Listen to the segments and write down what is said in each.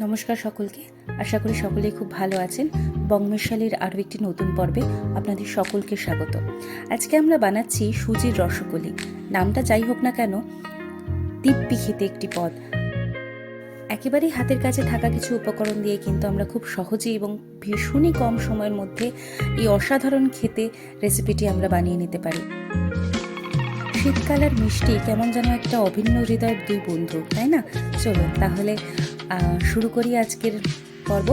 নমস্কার সকলকে। আশা করি সকলেই খুব ভালো আছেন। বংমেশালির আরও একটি নতুন পর্বে আপনাদের সকলকে স্বাগত। আজকে আমরা বানাচ্ছি সুজির রসগোল্লি। নামটা যাই হোক না কেন দিব্যি খেতে একটি পদ। একেবারেই হাতের কাছে থাকা কিছু উপকরণ দিয়ে কিন্তু আমরা খুব সহজেই এবং ভীষণই কম সময়ের মধ্যে এই অসাধারণ খেতে রেসিপিটি আমরা বানিয়ে নিতে পারি। শীতকাল আর মিষ্টি কেমন যেন একটা অভিন্ন হৃদয়ের দুই বন্ধু, তাই না? চলো তাহলে শুরু করি আজকের পর্ব।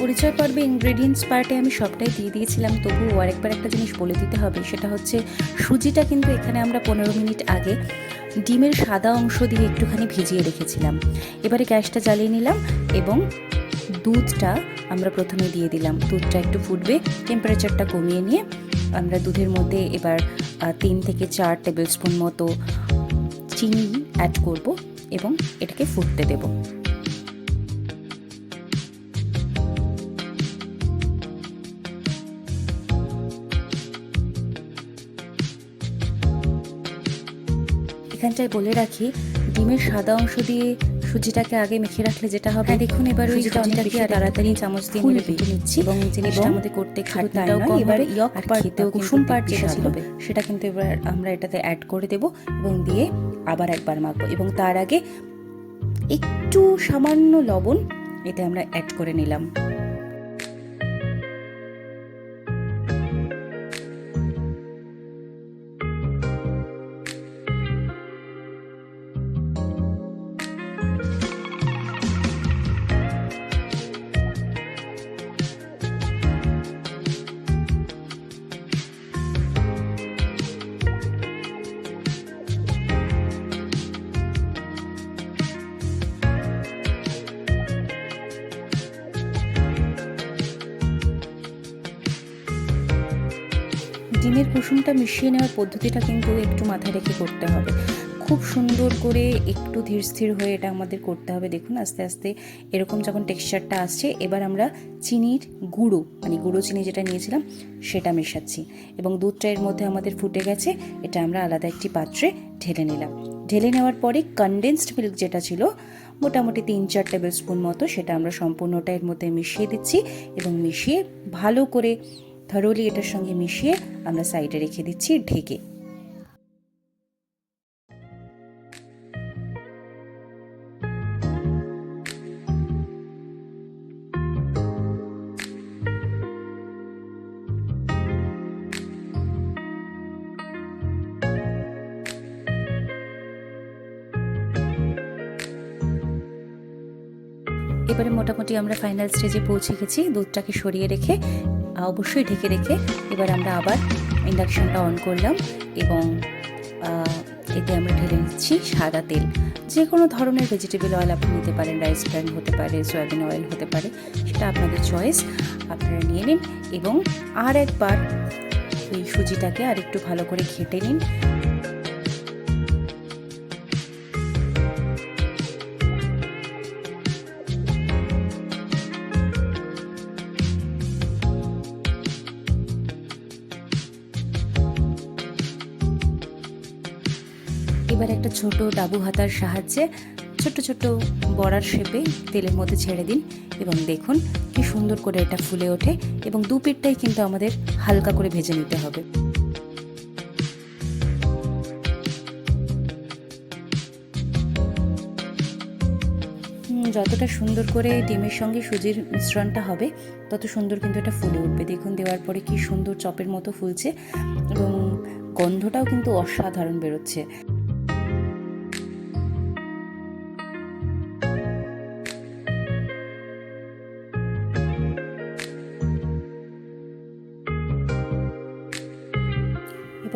পরিচয় পর্বে ইনগ্রেডিয়েন্টস পার্টে আমি সবটাই দিয়ে দিয়েছিলাম, তবুও আরেকবার একটা জিনিস বলে দিতে হবে, সেটা হচ্ছে সুজিটা কিন্তু এখানে আমরা পনেরো মিনিট আগে ডিমের সাদা অংশ দিয়ে একটুখানি ভিজিয়ে রেখেছিলাম। এবারে গ্যাসটা জ্বালিয়ে নিলাম এবং দুধটা আমরা প্রথমে দিয়ে দিলাম। দুধটা একটু ফুটবে টেম্পারেচারটা কমিয়ে নিয়ে আমরা দুধের মধ্যে এবার তিন থেকে চার টেবিল স্পুন মতো চিনি অ্যাড করব এবং এটাকে ফুটতে দেব। এখানটায় বলে রাখি ডিমের সাদা অংশ দিয়ে সুজিটাকে আগে মেখে রাখলে যেটা হবে দেখুন এবার ওই সুজিটাকে তাড়াতাড়ি চামচ দিয়ে। নেড়ে বেটে নিচ্ছি এবং জিনিসটা আমাদের করতে খাটনিটাও তাইটাও কম কম এবার ইয়ক আর খেতেও কুসুম বেশ যেটা ছিল সেটা কিন্তু এবার আমরা এটাতে অ্যাড করে দেব এবং দিয়ে আবার একবার মাখবো এবং তার আগে একটু সামান্য লবণ এতে আমরা অ্যাড করে নিলাম ডিমের কুসুমটা মিশিয়ে নেওয়ার পদ্ধতিটা কিন্তু একটু মাথায় রেখে করতে হবে। খুব সুন্দর করে একটু ধীর স্থির হয়ে এটা আমাদের করতে হবে। দেখুন, আস্তে আস্তে এরকম যখন টেক্সচারটা আসছে, এবার আমরা চিনির গুঁড়ো মানে গুঁড়ো চিনি যেটা নিয়েছিলাম, সেটা মেশাচ্ছি। এবং দুধটা এর মধ্যে আমাদের ফুটে গেছে, এটা আমরা আলাদা একটি পাত্রে ঢেলে নিলাম। ঢেলে নেওয়ার পরে কনডেন্সড মিল্ক যেটা ছিল, মোটামুটি তিন চার টেবিল স্পুন মতো, সেটা আমরা সম্পূর্ণটা এর মধ্যে মিশিয়ে দিচ্ছি এবং মিশিয়ে ভালো করে থরোলি এটার সঙ্গে মিশিয়ে আমরা সাইডে রেখে দিচ্ছি ঢেকে। এবারে মোটামুটি আমরা ফাইনাল স্টেজে পৌঁছে গেছি, দুধটাকে সরিয়ে রেখে অবশ্যই ঢেকে রেখে এবার আমরা আবার ইন্ডাকশানটা অন করলাম এবং এতে আমরা ঢেলে নিচ্ছি সাদা তেল। যে কোনো ধরনের ভেজিটেবল অয়েল আপনি নিতে পারেন রাইস ব্র্যান্ড হতে পারে সয়াবিন অয়েল হতে পারে, সেটা আপনাদের চয়েস আপনারা নিয়ে নিন এবং আর একবার এই সুজিটাকে আর একটু ভালো করে ঘেটে নিন। এবার একটা ছোট ডাবু হাতার সাহায্যে ছোট ছোট বড়ার শেপে তেলের মধ্যে ছেড়ে দিন এবং দেখুন কি সুন্দর করে এটা ফুলে ওঠে এবং দু পিঠটাই কিন্তু আমাদের হালকা করে ভেজে নিতে হবে। যতটা সুন্দর করে ডিমের সঙ্গে সুজির মিশ্রণটা হবে, তত সুন্দর কিন্তু এটা ফুলে উঠবে। দেখুন, দেওয়ার পরে কি সুন্দর চপের মতো ফুলছে এবং গন্ধটাও কিন্তু অসাধারণ বেরোচ্ছে।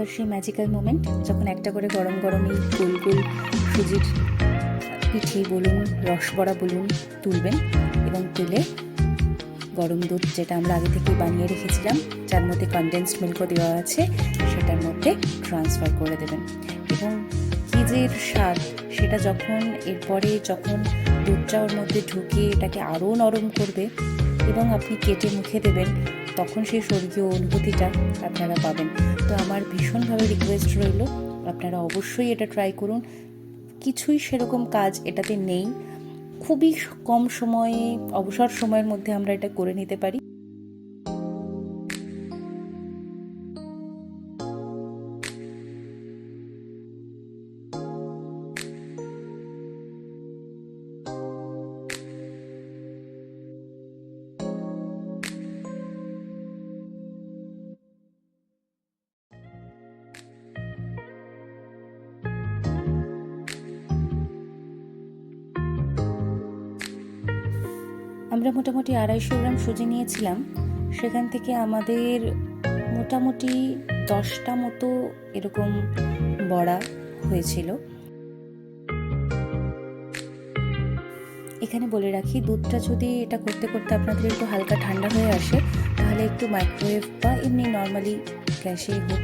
এবার সেই ম্যাজিক্যাল মোমেন্ট যখন একটা করে গরম গরম এই গোল গোল সুজির পিঠে বলুন রসবড়া বলুন তুলবেন এবং তুলে গরম দুধ যেটা আমরা আগে থেকে বানিয়ে রেখেছিলাম, যার মধ্যে কনডেন্সড মিল্কও দেওয়া আছে, সেটার মধ্যে ট্রান্সফার করে দেবেন। এবং কী যে স্বাদ, সেটা যখন, এরপরে যখন দুধটা ওর মধ্যে ঢুকিয়ে এটাকে আরও নরম করবে এবং আপনি কেটে মুখে দেবেন তখন সেই স্বর্গীয় অনুভূতিটা আপনারা পাবেন। তো আমার ভীষণভাবে রিকোয়েস্ট রইল, আপনারা অবশ্যই এটা ট্রাই করুন। কিছুই সেরকম কাজ এটাতে নেই। খুবই কম সময়ে, অবসর সময়ের মধ্যে আমরা এটা করে নিতে পারি। আমরা মোটামুটি আড়াইশো গ্রাম সুজি নিয়েছিলাম। সেখান থেকে আমাদের মোটামুটি দশটা মতো এরকম বড়া হয়েছিল। এখানে বলে রাখি, দুধটা যদি এটা করতে করতে আপনাদের একটু হালকা ঠান্ডা হয়ে আসে, তাহলে একটু মাইক্রোওয়েভ বা এমনি নর্মালি গ্যাসে হোক,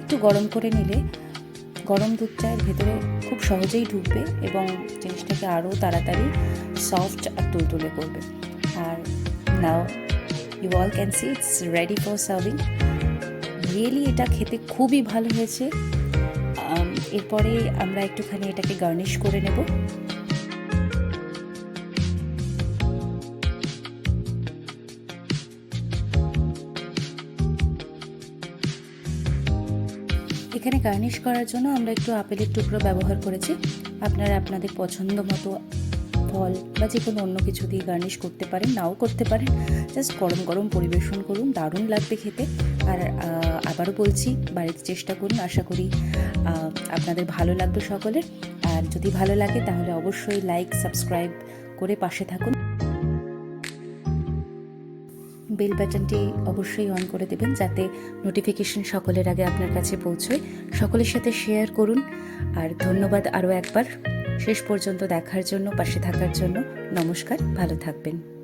একটু গরম করে নিলে গরম দুধ চায়ের ভেতরে খুব সহজেই ঢুকবে এবং জিনিসটাকে আরও তাড়াতাড়ি সফট আর তুলতুলে করবে। আর now you all can see it's ready for serving really এটা খেতে খুবই ভালো হয়েছে। এরপরে আমরা একটুখানি এটাকে গার্নিশ করে নেব। এখানে গার্নিশ করার জন্য আমরা একটু আপেলের টুকরো ব্যবহার করেছি। আপনারা আপনাদের পছন্দ মতো ফল বা যে কোনো অন্য কিছু দিয়ে গার্নিশ করতে পারেন, নাও করতে পারেন। জাস্ট গরম গরম পরিবেশন করুন, দারুণ লাগবে খেতে। আর আবারও বলছি, বাড়িতে চেষ্টা করুন, আশা করি আপনাদের ভালো লাগবে সকলের। আর যদি ভালো লাগে তাহলে অবশ্যই লাইক সাবস্ক্রাইব করে পাশে থাকুন। বেল বাটনটি অবশ্যই অন করে দেবেন যাতে নোটিফিকেশন সকলের আগে আপনার কাছে পৌঁছয়। সকলের সাথে শেয়ার করুন। আর ধন্যবাদ আরও একবার। শেষ পর্যন্ত দেখার জন্য, পাশে থাকার জন্য নমস্কার, ভালো থাকবেন।